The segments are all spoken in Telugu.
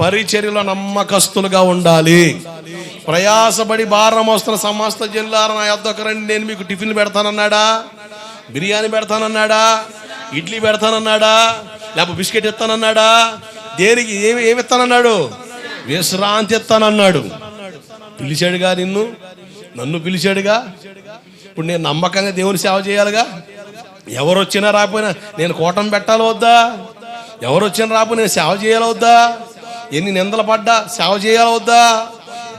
పరిచర్యలో నమ్మకస్తులుగా ఉండాలి. ప్రయాసపడి భారం వస్తున్న సమస్త జిల్లాల నా యొద్దకు రండి నేను మీకు టిఫిన్ పెడతానన్నాడా? బిర్యానీ పెడతానన్నాడా? ఇడ్లీ పెడతానన్నాడా? లేకపోతే బిస్కెట్ ఇస్తానన్నాడా? దేనికి ఏమి ఏమి ఇస్తానన్నాడు? విశ్రాంతి ఇస్తానన్నాడు. పిలిచాడుగా నిన్ను? నన్ను పిలిచాడుగా? ఇప్పుడు నేను నమ్మకంగా దేవుని సేవ చేయాలిగా? ఎవరు వచ్చినా రాకపోయినా నేను కోటం పెట్టాలి వద్దా? ఎవరు వచ్చినా రాకపోయినా నేను సేవ చేయాలి వద్దా? ఎన్ని నిందలు పడ్డా? సేవ చేయాలవుద్దా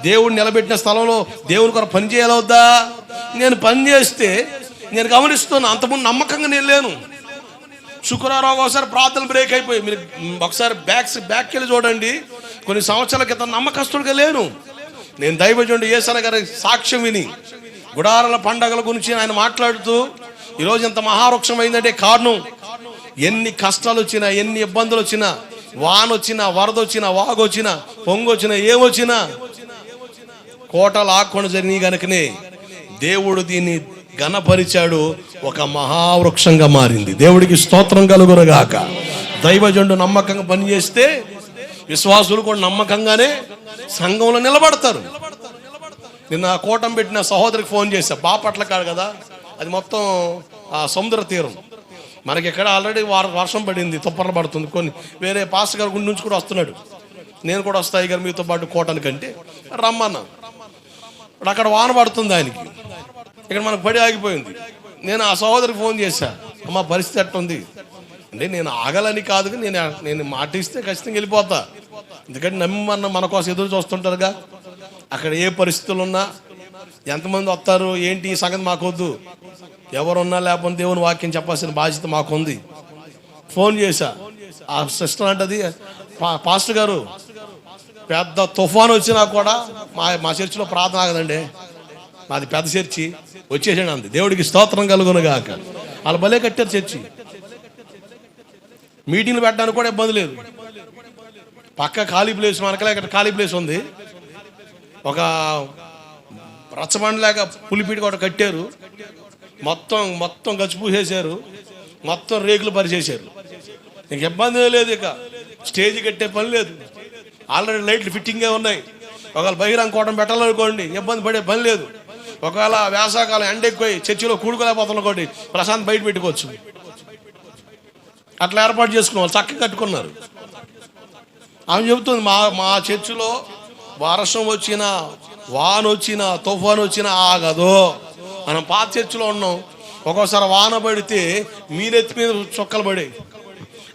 దేవుడు నిలబెట్టిన స్థలంలో దేవుని కొరకు పని చేయాలవుద్దా నేను పని చేస్తే నేను గమనిస్తున్నాను అంతకుముందు నమ్మకంగా నేను లేను. శుక్రవారం ఒకసారి ప్రార్థన బ్రేక్ అయిపోయి మీరు ఒకసారి బ్యాక్స్ బ్యాక్ వెళ్ళి చూడండి. కొన్ని సంవత్సరాల క్రితం నమ్మకస్తుడిగా లేను. నేను దైవజుండి ఏసన గారి సాక్ష్యం విని గుడారల పండగల గురించి ఆయన మాట్లాడుతూ ఈరోజు ఇంత మహావృక్షం అయిందంటే కారణం ఎన్ని కష్టాలు వచ్చినా ఎన్ని ఇబ్బందులు వచ్చినా వాన వచ్చినా వరద వచ్చినా వాగు వచ్చినా ఏమొచ్చినా కోటలు ఆకుండా జరిగినాయి కనుకనే దేవుడు దీన్ని ఘనపరిచాడు. ఒక మహావృక్షంగా మారింది. దేవుడికి స్తోత్రం కలుగురగాక దైవజండు నమ్మకంగా పనిచేస్తే విశ్వాసులు కూడా నమ్మకంగానే సంఘంలో నిలబడతారు. నిన్న కోటం పెట్టిన సహోదరికి ఫోన్ చేశా. బాపట్ల కాదు కదా? అది మొత్తం ఆ సముద్ర తీరం. మనకి ఇక్కడ ఆల్రెడీ వార వర్షం పడింది తుప్పర్లు పడుతుంది. కొన్ని వేరే పాస్ గారి గుండి నుంచి కూడా వస్తున్నాడు. నేను కూడా వస్తాయి గారు మీతో పాటు కోటానికంటే రమ్మన్నా. ఇప్పుడు అక్కడ వాన పడుతుంది ఆయనకి. ఇక్కడ మనకు పడి ఆగిపోయింది. నేను ఆ సహోదరికి ఫోన్ చేశా. అమ్మ పరిస్థితి ఎట్టుంది అంటే నేను ఆగలని కాదు కానీ నేను నేను మాటిస్తే ఖచ్చితంగా వెళ్ళిపోతా. ఎందుకంటే నమ్మి మన మన కోసం ఎదురు చూస్తుంటారుగా. అక్కడ ఏ పరిస్థితులు ఉన్నా ఎంతమంది వస్తారు ఏంటి సగం సంగతి మాకొద్దు. ఎవరున్నా లేకపోతే దేవుని వాక్యం చెప్పాల్సిన బాధ్యత మాకుంది. ఫోన్ చేశా. ఆ సిస్టర్ అంటది "పా- పాస్టర్ గారు పెద్ద తుఫాన్ వచ్చినా కూడా మా మా చర్చిలో ప్రార్థన ఆగదండి. మాది పెద్ద చర్చి వచ్చేసాడు అంది. దేవుడికి స్తోత్రం కలుగునుగాక వాళ్ళు భలే కట్టారు చర్చి. మీటింగ్లు పెట్టడానికి కూడా ఇబ్బంది లేదు. పక్క ఖాళీ ప్లేస్ మనకలే ఇక్కడ ఖాళీ ప్లేస్ ఉంది. ఒక రచ్చబండలాగా పులిపీడి కూడా కట్టారు. మొత్తం మొత్తం గచ్చిపూసేశారు. మొత్తం రేకులు పరిచేశారు. ఇంక ఇబ్బంది లేదు ఇక. స్టేజ్ కట్టే పని లేదు. ఆల్రెడీ లైట్లు ఫిట్టింగే ఉన్నాయి. ఒకవేళ బహిరంగ కోటం పెట్టాలనుకోండి ఇబ్బంది పడే పని లేదు. ఒకవేళ వేసవకాలం ఎండ ఎక్కువ చర్చిలో కూడుకోలేకపోతున్న ప్రశాంత్ బయట పెట్టుకోవచ్చు. అట్లా ఏర్పాటు చేసుకున్నాం చక్కగా కట్టుకున్నారు. ఆమె చెబుతుంది మా మా చర్చిలో వర్షం వచ్చిన వాన వచ్చినా తుఫాన్ వచ్చినా ఆగదు. మనం పాత చర్చిలో ఉన్నాం. ఒక్కోసారి వాన పడితే మీరెత్తి మీద చుక్కలు పడే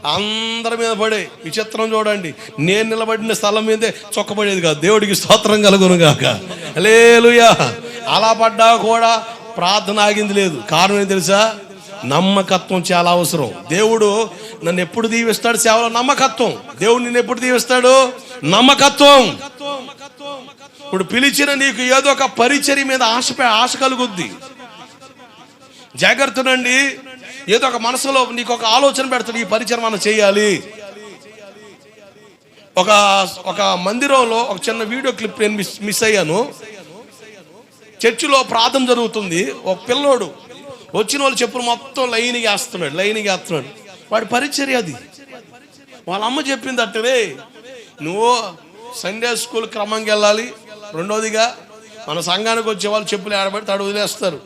అందరి మీద పడే విచిత్రం చూడండి. నేను నిలబడిన స్థలం మీదే చొక్కబడేది కాదు. దేవుడికి స్తోత్రం కలుగును గాక. లేలుయా అలా పడ్డా కూడా ప్రార్థన ఆగింది లేదు. కారణం ఏం తెలుసా? నమ్మకత్వం చాలా అవసరం. దేవుడు నన్ను ఎప్పుడు దీవిస్తాడు? సేవలో నమ్మకత్వం. దేవుడు నిన్ను ఎప్పుడు దీవిస్తాడు? నమ్మకత్వం. ఇప్పుడు పిలిచిన నీకు ఏదో ఒక పరిచర్య మీద ఆశ ఆశ కలుగుద్ది. జాగ్రత్తనండి ఏదో ఒక మనసులో నీకు ఒక ఆలోచన పెడతాడు ఈ పరిచయం మనం చేయాలి. ఒక ఒక మందిరంలో ఒక చిన్న వీడియో క్లిప్ నేను మిస్ మిస్ అయ్యాను. చర్చిలో ప్రార్థన జరుగుతుంది. ఒక పిల్లోడు వచ్చిన వాళ్ళు చెప్పులు మొత్తం లైన్గా వేస్తున్నాడు లైన్గా వేస్తున్నాడు వాడి పరిచర్య అది. వాళ్ళ అమ్మ చెప్పింది అట్టరే నువ్వు సండే స్కూల్ క్రమంగా వెళ్ళాలి. రెండోదిగా మన సంఘానికి వచ్చే వాళ్ళు చెప్పులు ఆడబెడితే ఆడు వదిలేస్తారు.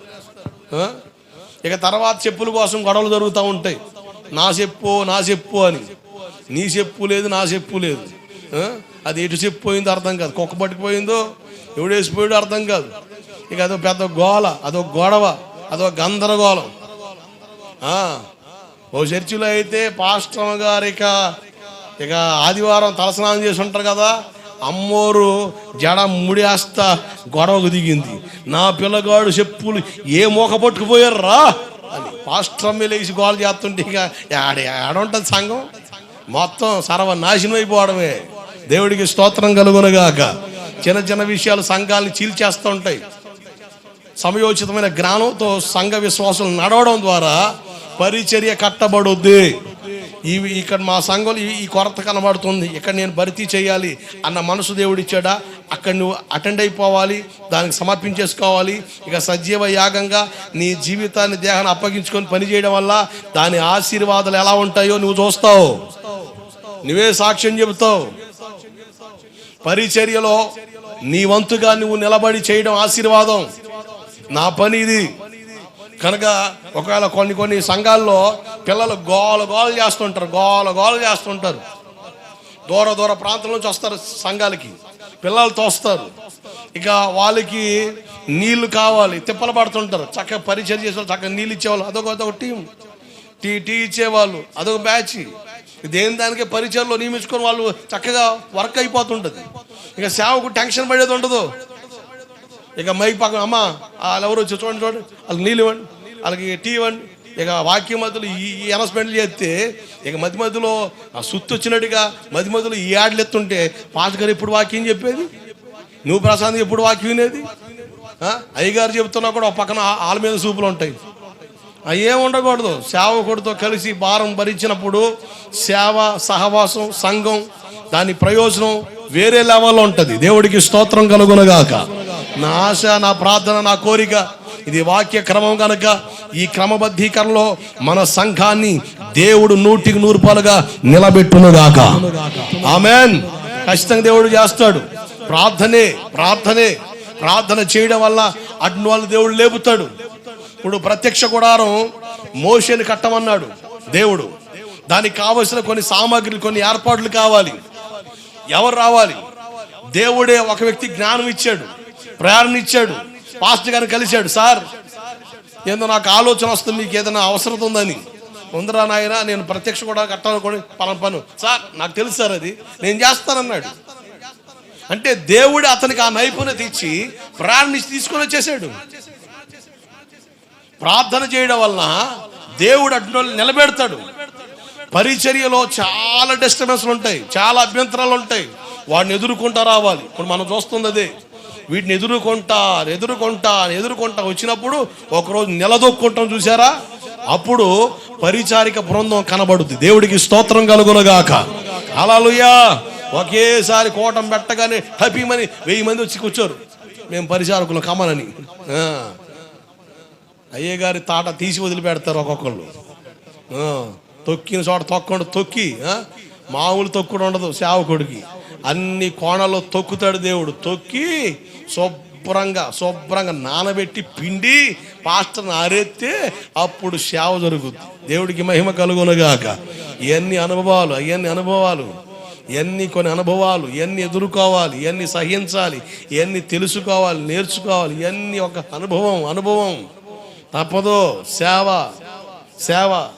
ఇక తర్వాత చెప్పుల కోసం గొడవలు జరుగుతూ ఉంటాయి. నా చెప్పు నా చెప్పు అని. నీ చెప్పు లేదు నా చెప్పు లేదు. అది ఎటు చెప్పు పోయిందో అర్థం కాదు. కుక్క పట్టుకుపోయిందో ఎవడేసిపోయాడో అర్థం కాదు. ఇక అదో పెద్ద గోల అదో గొడవ. అదో గందరగోళం. ఓ చర్చిలో అయితే పాస్టర్ గారు ఇక ఇక ఆదివారం తలస్నానం చేసి ఉంటారు కదా అమ్మోరు జడ ముడేస్తా గొడవకు దిగింది. నా పిల్లగాడు చెప్పులు ఏ మోక పట్టుకుపోయారు రా అని పాస్టర్ లేచి గోల చేస్తుంటే ఇక ఆడ ఆడుంటుంది సంఘం. మొత్తం సర్వ నాశనం అయిపోవడమే. దేవుడికి స్తోత్రం కలుగునగాక. చిన్న చిన్న విషయాలు సంఘాలను చీల్చేస్తూ ఉంటాయి. సమయోచితమైన జ్ఞానంతో సంఘ విశ్వాసం నడవడం ద్వారా పరిచర్య కట్టబడుద్ది. ఇవి ఇక్కడ మా సంఘంలో ఈ- కొరత కనబడుతుంది. ఇక్కడ నేను భర్తీ చేయాలి అన్న మనసు దేవుడు ఇచ్చాడా? అక్కడ నువ్వు అటెండ్ అయిపోవాలి దానికి సమర్పించేసుకోవాలి ఇక సజీవ యాగంగా నీ జీవితాన్ని దేహాన్ని అప్పగించుకొని పనిచేయడం వల్ల దాని ఆశీర్వాదాలు ఎలా ఉంటాయో నువ్వు చూస్తావు. నువ్వే సాక్ష్యం చెబుతావు. పరిచర్యలో నీ వంతుగా నువ్వు నిలబడి చేయడం ఆశీర్వాదం. నా పని ఇది. కనుక ఒకవేళ కొన్ని కొన్ని సంఘాల్లో పిల్లలు గోల గోల చేస్తుంటారు గోల గోల చేస్తుంటారు. దూర దూర ప్రాంతం నుంచి వస్తారు సంఘాలకి. పిల్లలు తోస్తారు ఇక వాళ్ళకి నీళ్ళు కావాలి తిప్పలు పడుతుంటారు. చక్కగా పరిచయం చేసేవాళ్ళు చక్కగా నీళ్ళు ఇచ్చేవాళ్ళు. అదొక అదొక టీం. టీ టీ ఇచ్చేవాళ్ళు. అదొక బ్యాచ్. దేని దానికే పరిచయంలో నియమించుకొని వాళ్ళు చక్కగా వర్క్ అయిపోతుంటుంది. ఇక సేవకు టెన్షన్ పడేది ఉండదు. ఇక మైక్ పక్కన అమ్మ వాళ్ళు ఎవరు వచ్చి చూడండి చూడండి. వాళ్ళకి నీళ్ళు ఇవ్వండి వాళ్ళకి టీ ఇవ్వండి. ఇక వాక్య మధ్యలో ఈ అనౌన్స్మెంట్లు చేస్తే ఇక మధ్య మధ్యలో ఆ సుత్తు వచ్చినట్టుగా మధ్య మధ్యలో ఈ యాడ్లు ఎత్తుంటే పాస్ ఎప్పుడు వాక్యం చెప్పేది? నువ్వు ప్రశాంత్ ఎప్పుడు వాక్యం వినేది? అయ్యగారు చెబుతున్నా కూడా ఒక పక్కన ఆల మీద సూపులు ఉంటాయి. ఏం ఉండకూడదు. సేవకుడితో కలిసి భారం భరించినప్పుడు సేవ సహవాసం సంఘం దాని ప్రయోజనం వేరే లెవెల్లో ఉంటుంది. దేవుడికి స్తోత్రం కలుగునగాక నా ఆశ నా ప్రార్థన నా కోరిక ఇది వాక్య క్రమం కనుక ఈ క్రమబద్ధీకరణలో మన సంఘాన్ని దేవుడు నూటికి నూరు పాలుగా నిలబెట్టునుగాక. ఆమెన్. ఖచ్చితంగా దేవుడు చేస్తాడు. ప్రార్థనే ప్రార్థనే ప్రార్థన చేయడం వల్ల అటు వాళ్ళు దేవుడు లేపుతాడు. ఇప్పుడు ప్రత్యక్ష గుడారం మోషని కట్టమన్నాడు దేవుడు. దానికి కావలసిన కొన్ని సామాగ్రిలు కొన్ని ఏర్పాట్లు కావాలి. ఎవరు రావాలి? దేవుడే ఒక వ్యక్తి జ్ఞానం ఇచ్చాడు. ప్రేరణ ఇచ్చాడు పాస్టర్ గారిని కలిశాడు. సార్ ఏందో నాకు ఆలోచన వస్తుంది మీకు ఏదైనా అవసరం ఉందని. ఉందరా నాయన నేను ప్రత్యక్ష కూడా కట్టాలనుకోని పలం పను. సార్ నాకు తెలుసు సార్ అది. నేను చేస్తానన్నాడు. అంటే దేవుడు అతనికి ఆ నైపుణ్యత ఇచ్చి ప్రాణి తీసుకొని వచ్చేసాడు. ప్రార్థన చేయడం వలన దేవుడు అటు నిలబెడతాడు. పరిచర్యలో చాలా డిస్టర్బెన్స్లు ఉంటాయి చాలా అభ్యంతరాలు ఉంటాయి. వాడిని ఎదుర్కొంటా రావాలి. ఇప్పుడు మనం చూస్తుంది అదే వీటిని ఎదుర్కొంటా ఎదుర్కొంటారు ఎదుర్కొంటా వచ్చినప్పుడు ఒకరోజు నిలదొక్కుంటాం చూసారా అప్పుడు పరిచారిక బృందం కనబడుద్ది. దేవుడికి స్తోత్రం కలుగునగాక. అలాలుయ్యా ఒకేసారి కోటం పెట్టగానే హపీమని వెయ్యి మంది వచ్చి కూర్చోరు. మేము పరిచారకులు కమలని. ఆ. అయ్యగారి తాట తీసి వదిలిపెడతారు ఒక్కొక్కళ్ళు. తొక్కిన చోట తొక్కండి తొక్కి మామూలు తొక్కుడు ఉండదు సేవకుడికి. అన్ని కోణాల్లో తొక్కుతాడు దేవుడు. తొక్కి శుభ్రంగా శుభ్రంగా నానబెట్టి పిండి పాస్టర్ని ఆరెత్తే అప్పుడు సేవ జరుగుద్ది. దేవుడికి మహిమ కలుగునగాక. ఇవన్నీ అనుభవాలు అవన్నీ అనుభవాలు ఇవన్నీ కొన్ని అనుభవాలు ఇవన్నీ ఎదుర్కోవాలి ఇవన్నీ సహించాలి ఇవన్నీ తెలుసుకోవాలి నేర్చుకోవాలి ఇవన్నీ ఒక అనుభవం అనుభవం. తప్పదు. సేవ సేవ.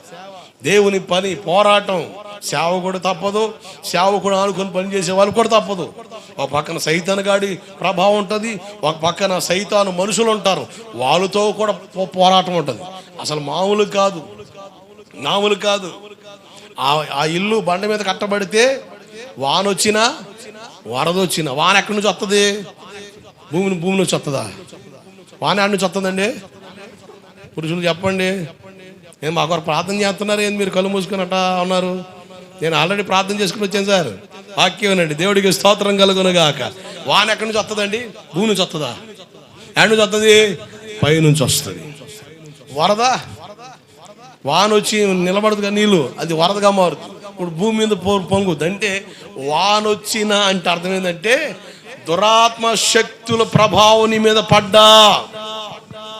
దేవుని పని పోరాటం. సేవకుడు తప్పదు. సేవకుడు ఆనుకొని పని చేసే వాళ్ళు కూడా తప్పదు. ఒక పక్కన సైతాన్ గాడి ప్రభావం ఉంటుంది. ఒక పక్కన సైతాను మనుషులు ఉంటారు. వాళ్ళతో కూడా పో- పోరాటం ఉంటుంది. అసలు మామూలు కాదు. మామూలు కాదు. ఆ ఆ ఇల్లు బండ మీద కట్టబడితే వాన వచ్చినా వరద వచ్చినా వాన ఎక్కడి నుంచి వస్తుంది భూమిని భూమి నుంచి వస్తుందా వాన ఎక్కడి నుంచి వస్తుందండి పురుషులు చెప్పండి. ఏం మాకు ప్రార్థన చేస్తున్నారు? ఏంది మీరు కళ్ళు మూసుకున్నట్ట ఉన్నారు? నేను ఆల్రెడీ ప్రార్థన చేసుకుని వచ్చాను సార్. వాక్యమేనండి దేవుడికి స్తోత్రం కలుగునుగాక. వాన ఎక్కడి నుంచి వస్తుందండి? భూమి నుంచి వస్తుందా? ఎక్కడి నుంచి వస్తుంది? పై నుంచి వస్తుంది. వరద? వాన వచ్చి నిలబడదుగా నీళ్ళు. అది వరదగా మారుతుంది. ఇప్పుడు భూమి మీద పో- పొంగుద్ది. అంటే వాన వచ్చిన అంటే అర్థం ఏంటంటే దురాత్మ శక్తుల ప్రభావం నీ మీద పడ్డా.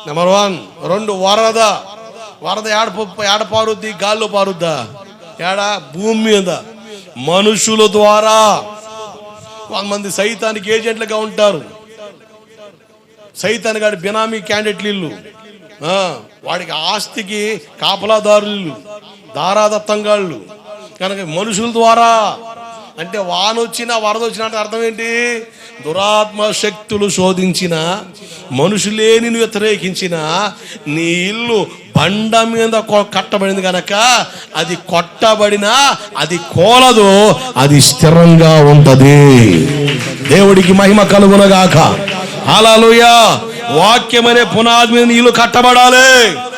నెంబర్ వన్ రెండు వరద. వరద ఏడ ఏడపారుద్ది ఏడ పారుద్ది? గాల్లో పారుద్దా? ఏడ? భూమి మీద. మనుషుల ద్వారా. కొంతమంది సైతానికి ఏజెంట్లుగా ఉంటారు. సైతాన్ గారి బినామీ క్యాండిడేట్లు ఇల్లు వాడికి ఆస్తికి కాపలాదారులు. దారాదత్తంగాళ్ళు కనుక మనుషుల ద్వారా అంటే వాన వచ్చినా వరద వచ్చినా అంటే అర్థం ఏంటి దురాత్మ శక్తులు శోధించిన మనుషులేని వ్యతిరేకించిన నీ ఇల్లు బండ మీద కట్టబడింది కనుక అది కొట్టబడినా అది కోలదు అది స్థిరంగా ఉంటది. దేవుడికి మహిమ కలుగునగాక. అలా వాక్యం అనే పునాది మీద నీళ్ళు కట్టబడాలి.